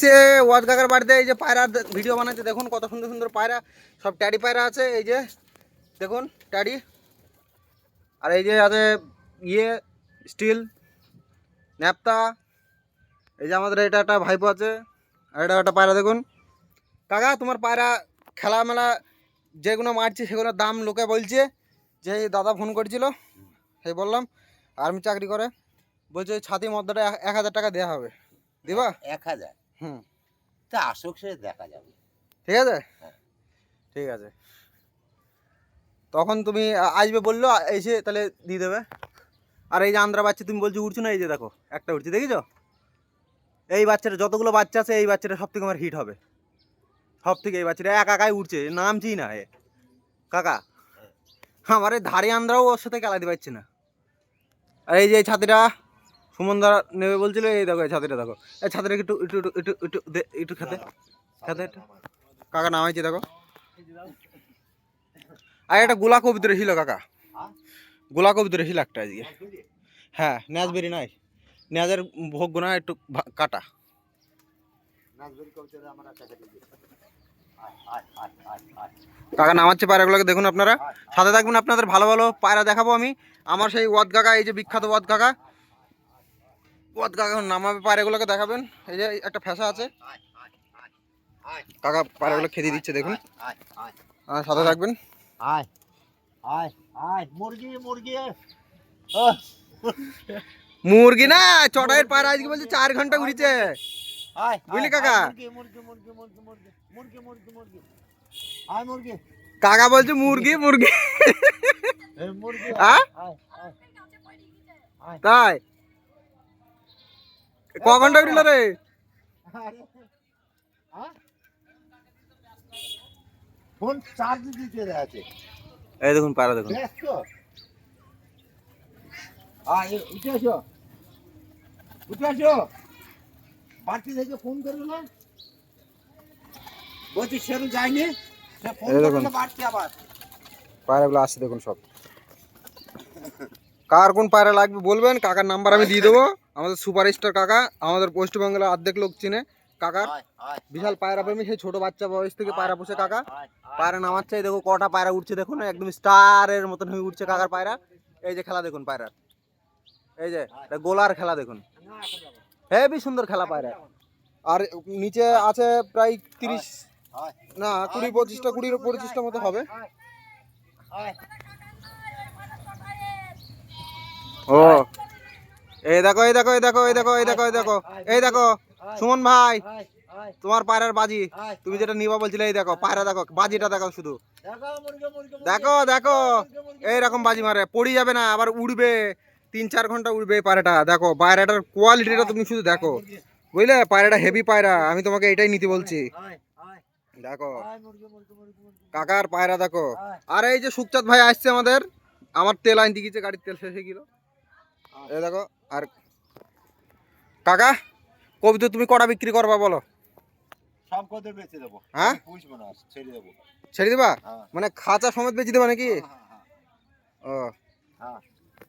সে ওয়াজ কাকার বাড়িতে এই যে পায়রার ভিডিও বানাচ্ছে, দেখুন কত সুন্দর সুন্দর পায়রা, সব ট্যাডি পায়রা আছে, এই যে, দেখুন, ট্যাডি। আর এই যে আছে ইয়ে স্টিল, ন্যাপতা, এই যে আমাদের এটা একটা ভাইপো আছে, আর এটা একটা পায়রা, দেখুন। কাকা, তোমার পায়রা খেলা মেলা যেগুলো মারছে সেগুলোর দাম লোকে বলছে, যে দাদা ফোন করেছিল, সেই বললাম আর্মি চাকরি করে, বলছে ছাতি মদ্দাটা এক হাজার টাকা দেওয়া হবে। দিবা? এক হাজার। হুম। তা আসুক সে দেখা যাবে। ঠিক আছে? হ্যাঁ। ঠিক আছে। তখন তুমি আসবে বলল এসে তাহলে দিয়ে দেবে। আর এই যে আন্দ্রা বাচ্চা তুমি বলছো উঠছো না এই যে দেখো একটা উঠছে দেখেছ? এই বাচ্চাটা যতগুলো বাচ্চা আছে এই বাচ্চাটা সব থেকে আমার হিট হবে। সব থেকে এই বাচ্চাটা এক একাই উঠছে নামছি না এ? কাকা আমার এই ধারে আন্দ্রাও ওর সাথে খেলা দিতে পারছি না। আর এই যে এই ছাতিটা সুমনদা নেবে বলছিল, এই দেখো, এই ছাতিটা দেখো। এই ছাতিটা একটু একটু একটু একটু একটু দে- খেতে। খেতে একটু। কাকা নামাইছে দেখো। আর একটা গোলা কবিতা ছিল, কাকা। গোলা কবিতা ছিল একটা আজকে। হ্যাঁ ন্যাজবেরি নাই ন্যাজের ভোগ না একটু কাটা। কাকা নামাচ্ছে পায়রাগুলোকে, দেখুন আপনারা। সাথে থাকবেন, আপনাদের ভালো ভালো পায়রা দেখাবো আমি। আমার সেই ওয়াদ কাকা, এই যে বিখ্যাত ওয়াদ কাকা। কত কাকা নামাবে পায়রাগুলোকে দেখাবেন। এই যে একটা ফ্যাসা আছে। কাকা পায়রাগুলো খেতে দিচ্ছে দেখুন। সাথে থাকবেন আয় আয় আয় মুরগি মুরগি না চটাইয়ের পায়রা আজকে বলছে চার ঘণ্টা ঘুরিছে বুঝলি কাকা? কাকা বলছে মুরগি মুরগি। তাই? ক ঘণ্টা ঘুরিল রে? ফোন চার্জ দিতে আছে। এই দেখুন পায়রা দেখুন। উঠে আসো। উঠে আসো। বাড়তি থেকে ফোন করল না। বলছি সেরু যায়নি। সে ফোন এই দেখুন। করল বাড়তি আবার। পায়রাগুলো আসছে দেখুন সব। কার কোন পায়রা লাগবে বলবেন কাকার নাম্বার আমি দিয়ে দেবো। আমাদের সুপারস্টার কাকা আমাদের পশ্চিমবাংলার অর্ধেক লোক চিনে। কাকার বিশাল পায়রা প্রেমী সেই ছোট বাচ্চা বয়স থেকে পায়রা পোষে কাকা। পায়রা নামাচ্ছে দেখো কটা পায়রা উঠছে দেখুন একদম স্টারের মতন হয়ে উঠছে কাকার পায়রা। এই যে খেলা দেখুন পায়রার। এই যে এটা গোলার খেলা দেখুন। হেবি সুন্দর খেলা পায়রা। আর নিচে আছে প্রায় তিরিশ না কুড়ি পঁচিশটা কুড়ি পঁচিশটা মতো হবে আয়, আয়, ও। এই দেখো এই দেখো এই দেখো এই দেখো এই দেখো এই দেখো এই দেখো, সুমন ভাই, তোমার পায়রার বাজি। তুমি যেটা নিবা বলছিলে, এই দেখো, পায়রা দেখো, বাজিটা দেখো শুধু। দেখো দেখো এইরকম বাজি মারে, পড়ি যাবে না, আবার উড়বে, তিন চার ঘণ্টা উড়বে পায়রাটা। দেখো, পায়রাটার কোয়ালিটিটা তুমি শুধু দেখো। বুঝলে? পায়রাটা হেভি পায়রা, আমি তোমাকে এটাই নিতে বলছি। দেখো, কাকার পায়রা দেখো। আর, এই যে সুখচাঁদ ভাই আসছে আমাদের, আমার তেল আনতে গিয়েছে, গাড়ির তেল শেষ গেল। এই দেখো আর কাকা কবিতা তুমি কটা বিক্রি করবা বলো? সব কত বেচে দেবো? হ্যাঁ? পুষবো না ছেড়ে দেবো। ছেড়ে দিবা? হ্যাঁ, মানে খাঁচা সমেত বেচে দেবা নাকি? হ্যাঁ, হ্যাঁ, ও হ্যাঁ।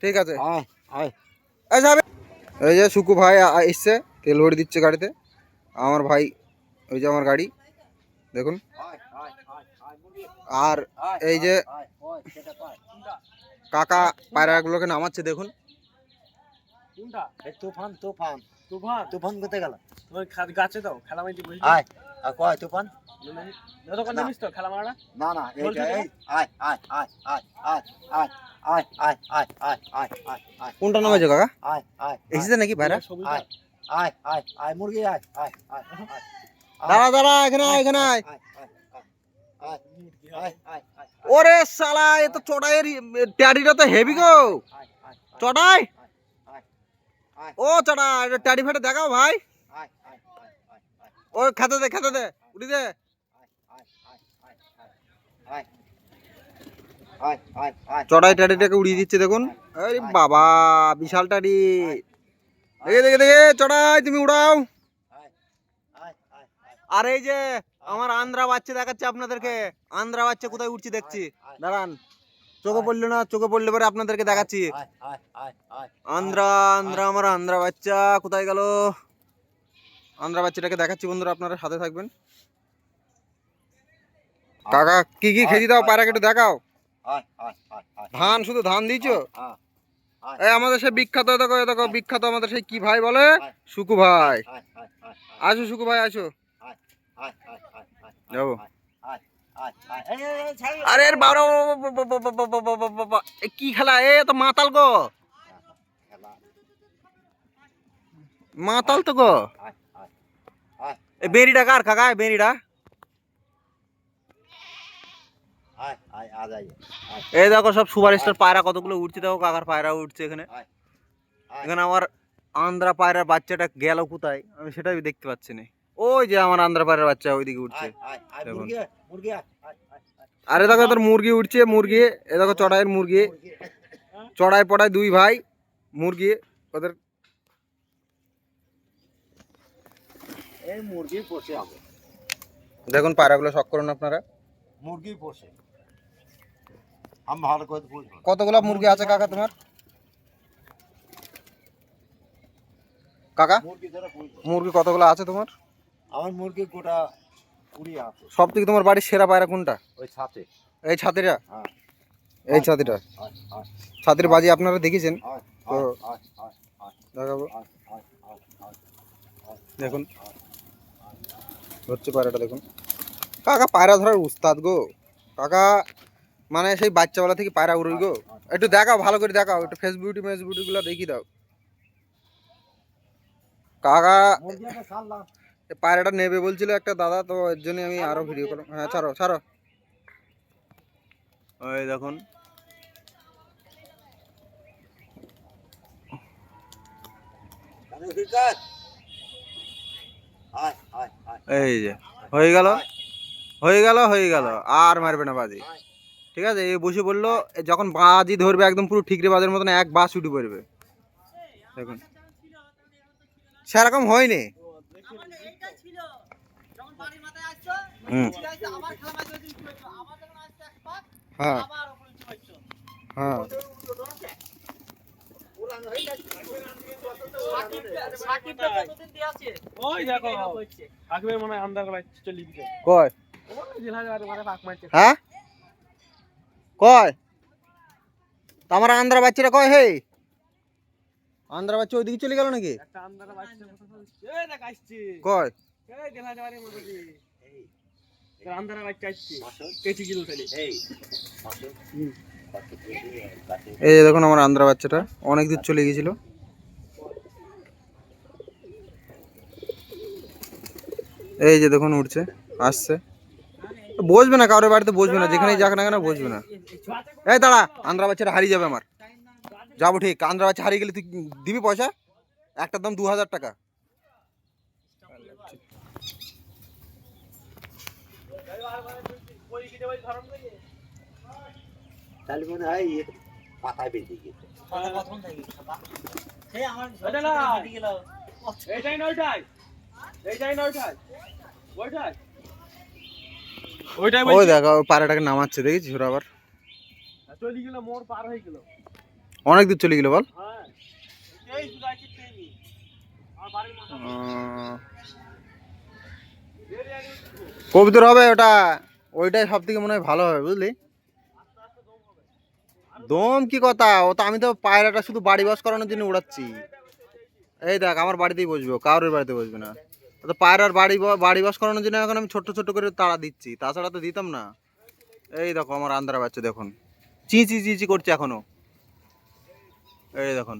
ঠিক আছে। এই যাবে এই যে সুকু ভাই এসছে তেল ভরে দিচ্ছে গাড়িতে। আমার ভাই ওই যে আমার গাড়ি দেখুন। আর এই যে কাকা পায়রাগুলোকে নামাচ্ছে দেখুন। কোনটা এই তুফান তুফান তুফান তুফান কোথায় গেল তোমার গাছে দাও খেলা মাইতে বুঝলি আয় আর কয় তুফান যতক্ষণ। তো খেলা মারা না না এই আয় আয় আয় আয় আয় আয় আয় আয় আয় আয় আয় আয় আয় কোনটা নামাইছো কাকা আয় আয় এসেছে নাকি সবুজ আয় আয় আয় আয় মুরগি আয় আয় আয় দাঁড়া দাঁড়া এখানে আয়, এখানে আয় ওরে শালা এ তো চড়াইয়ের ট্যাডিটা তো হেভি গো চড়াই আয় ও চড়া এটা ট্যাডি ফেটে দেখাও ভাই ও খেতে দে খেতে দে উঠি দে চড়াই ট্যাডিটাকে উড়িয়ে দিচ্ছে দেখুন আরে বাবা বিশাল ট্যাডি দেখে দেখে দেখে চড়াই তুমি উড়াও আর এই যে আমার আন্দ্রা বাচ্চা দেখাচ্ছে আপনাদেরকে আন্দ্রা বাচ্চা কোথায় উঠছি দেখছি দাঁড়ান চোখে পড়ল না চোখে পড়লে পরে আপনাদেরকে দেখাচ্ছি আন্দ্রা আন্দ্রা আমার আন্দ্রা বাচ্চা কোথায় গেল আন্দ্রা বাচ্চাটাকে দেখাচ্ছি বন্ধুরা আপনারা সাথে থাকবেন কাকা কি কি খেতে দাও পায়রাকে একটু দেখাও ধান শুধু ধান দিয়েছ এই আমাদের সেই বিখ্যাত দেখো দেখো বিখ্যাত আমাদের সেই কি ভাই বলে সুকু ভাই আসো সুকু ভাই আসো যাব। আরে এর বাবা কি খেলা? এ তো মাতাল গো। মাতাল তো গো। বেরিটা কার এ বেরিটা? এই দেখো সব সুপার স্টার পায়রা কতগুলো উঠছে দেখো কাকার পায়রা উঠছে এখানে। এখানে আমার আন্দ্রা পায়রার বাচ্চাটা গেল কোথায়? আমি সেটাই দেখতে পাচ্ছি না। ওই যে আমার আন্দ্রা পায়রার বাচ্চা ওইদিকে উঠছে। আরে দেখো তোর মুরগি উঠছে মুরগি। এ দেখো চড়াইয়ের মুরগি। চড়াই পড়ায় দুই ভাই মুরগি ওদের। মুরগি পোষে দেখুন পায়রাগুলো শখ করুন আপনারা। মুরগি পোষে। আমি ভালো করে কতগুলো মুরগি আছে কাকা তোমার? কাকা? মুরগি কতগুলো আছে তোমার? আমার মুরগি গোটা কুড়ি আছে সব থেকে তোমার বাড়ির সেরা পায়রা কোনটা ওই ছাতে এই হ্যাঁ এই ছাতিটা ছাতির বাজি আপনারা দেখেছেন তো দেখাবো দেখুন হচ্ছে পায়রাটা দেখুন কাকা পায়রা ধরার উস্তাদ গো কাকা মানে সেই বাচ্চাবেলা থেকে পায়রা উড়ি গো একটু দেখাও ভালো করে দেখাও একটু ফেসবুক মেসবুকগুলো দেখিয়ে দাও কাকা পায়রাটা নেবে বলছিল একটা দাদা, তো এর জন্য আমি আরও ভিডিও করলাম। হ্যাঁ ছাড়ো ছাড়ো। ওই দেখুন। এই যে, হয়ে গেল? হয়ে গেল হয়ে গেল। আর মারবে না বাজি। ঠিক আছে? এই বসে বলল যখন বাজি ধরবে একদম পুরো ঠিকরে বাজের মতন, এক বাস উঠে পড়বে। দেখুন। সেরকম হয়নি। হুম। হ্যাঁ। হ্যাঁ। ওই দেখো আকবে মনে হয় আন্দার বাচ্চা কয়? হ্যাঁ? কয়? কয় হে? আন্ধ্রা বাচ্চা ওইদিকে চলে গেল নাকি? একটা আন্দার বাচ্চা। এই দেখ আসছে। কয়? এই আন্দার বাচ্চা আসছে তাহলে যে দেখুন আমার আন্ধ্রা বাচ্চাটা অনেক দূর চলে গেছিল এই যে দেখুন উঠছে আসছে। বসবে না কারোর বাড়িতে বসবে না যেখানেই যাক না কেন বসবে না। এই দাঁড়া আন্ধ্রা বাচ্চাটা হারিয়ে যাবে আমার। যাব ঠিক আন্ধ্রা বাচ্চা হারিয়ে গেলে তুই দিবি পয়সা? একটার দাম দু হাজার টাকা। তাহলে মনে হয় ইয়ে পাতায় বেঁধে গেছে এইটাই না ওইটাই এইটাই না ওইটাই ওইটাই ওইটাই ওই দেখো পাড়াটাকে নামাচ্ছে দেখেছিস ওরা আবার? চলে গেল মোর পার হয়ে গেল। অনেক দূর চলে গেল বল। হ্যাঁ। কবিতর হবে ওটা। ওইটাই সব থেকে মনে হয় ভালো হবে, বুঝলি? দম কি কথা? ও তো আমি তো পায়রাটা শুধু বাড়ি বাস করানোর জন্য উড়াচ্ছি। এই দেখ, আমার বাড়িতেই বসবো কারোর বাড়িতে বসবে না। তো পায়রার বাড়ি বাড়ি বাস করানোর জন্য এখন আমি ছোট্ট ছোট্ট করে তাড়া দিচ্ছি, তাছাড়া তো দিতাম না। এই দেখো, আমার আন্দ্রা বাচ্চা, দেখুন। চি চি চি চি করছে এখনও। এই দেখুন।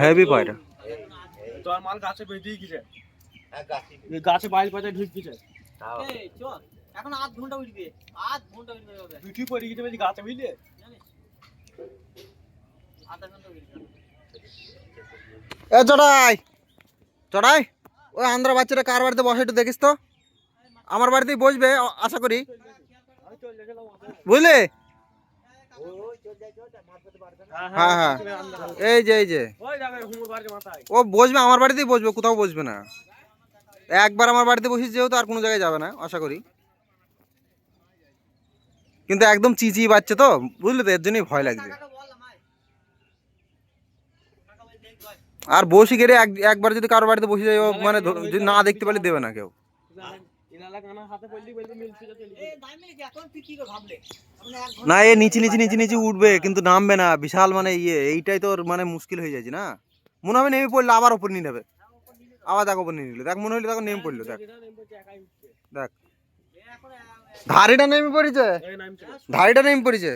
হেভি পায়রা। তোর মাল গাছে বেঁধেই গেছে গাছে বাইল পাতা ঢুক গেছে এখন আধ ঘণ্টা উঠবে। আধ ঘণ্টা উঠবে হবে তুই কি পড়ে গেছে বলছি গাছে বুঝলে? আধা ঘণ্টা এ চড়াই চড়াই ওই আন্ধ্রা বাচ্চাটা কার বাড়িতে বসে একটু দেখিস তো। আমার বাড়িতেই বসবে আশা করি। বুঝলি? হ্যাঁ হ্যাঁ। এই যে এই যে। ওই যাবে হুমুর বাড়ির মাথায়। ও বসবে আমার বাড়িতেই বসবে কোথাও বসবে না। একবার আমার বাড়িতে বসিস যেহেতু আর কোনো জায়গায় যাবে না, আশা করি। কিন্তু একদম চিচি বাচ্চা তো, বুঝলি তো? এর জন্যই ভয় লাগছে। আর বসি গেলে একবার যদি কারও বাড়িতে বসে যায় মানে যদি না দেখতে পারলে দেবে না কেউ। না, এ নিচে নিচে নিচে নিচে উঠবে, কিন্তু নামবে না। বিশাল মানে ইয়ে এইটাই তোর মানে মুশকিল হয়ে যাচ্ছে না। মনে হবে নেমে পড়লে আবার ওপর নিয়ে নেবে। আবার দেখ ওপর নিয়ে নিল। দেখ মনে হইল দেখো নেমে পড়ল দেখ। দেখ। ধাড়িটা নেমে পড়েছে? এই নাম পড়েছে?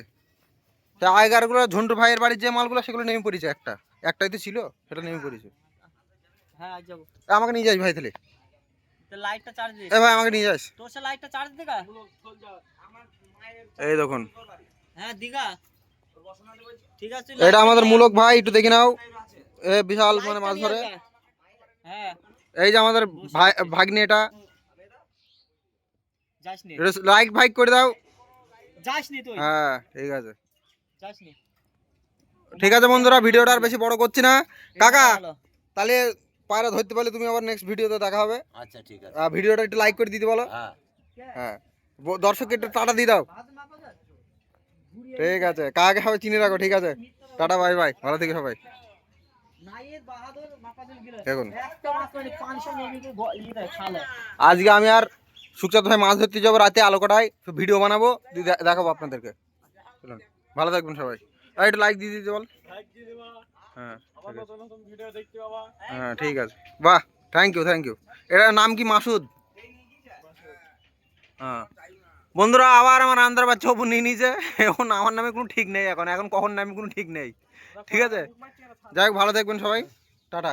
তা আগেরগুলো ঝন্টু ভাইয়ের বাড়ির যে মালগুলো সেগুলো নেমে পড়েছে একটা। একটাই তো ছিল সেটা নেমে পড়েছে। হ্যাঁ আমাকে নিয়ে যাস ভাই তাহলে। এ ভাই আমাকে নিয়ে যাস। এই দেখুন। হ্যাঁ এটা আমাদের মূলক ভাই একটু দেখে নাও। এ বিশাল মানে মাছ ধরে। এই যে আমাদের ভাই ভাগ্নি এটা। লাইক ফাইক করে দাও। হ্যাঁ ঠিক আছে। ঠিক আছে বন্ধুরা ভিডিওটা আর বেশি বড় করছি না। কাকা তাহলে পায়রা ধরতে পারলে তুমি আবার নেক্সট ভিডিওতে দেখা হবে। আচ্ছা ঠিক আছে। ভিডিওটা একটু লাইক করে দিতে বলো। হ্যাঁ। হ্যাঁ। দর্শককে একটু টাটা দিয়ে দাও। ঠিক আছে। কাকে হবে চিনে রাখো ঠিক আছে। টাটা বাই বাই ভালো থেকে সবাই। দেখুন। একটা মাছ 500 মিলি খালে আজকে আমি আর সুখচাঁদ ভাই মাছ ধরতে যাব, রাতে আলো কটায়। ভিডিও বানাবো দেখাবো আপনাদেরকে। ভালো থাকবেন সবাই। একটু লাইক দিয়ে দিতে বল। হ্যাঁ ঠিক আছে। হ্যাঁ বাহ থ্যাংক ইউ থ্যাংক ইউ এটার নাম কি, মাসুদ? হ্যাঁ। বন্ধুরা, আবার আমার আন্দার বাচ্চা ওপর নিয়ে নিয়েছে। এখন আমার নামে কোনো ঠিক নেই এখন। এখন কখন নামে কোনো ঠিক নেই। ঠিক আছে? যাই হোক ভালো থাকবেন সবাই। টাটা।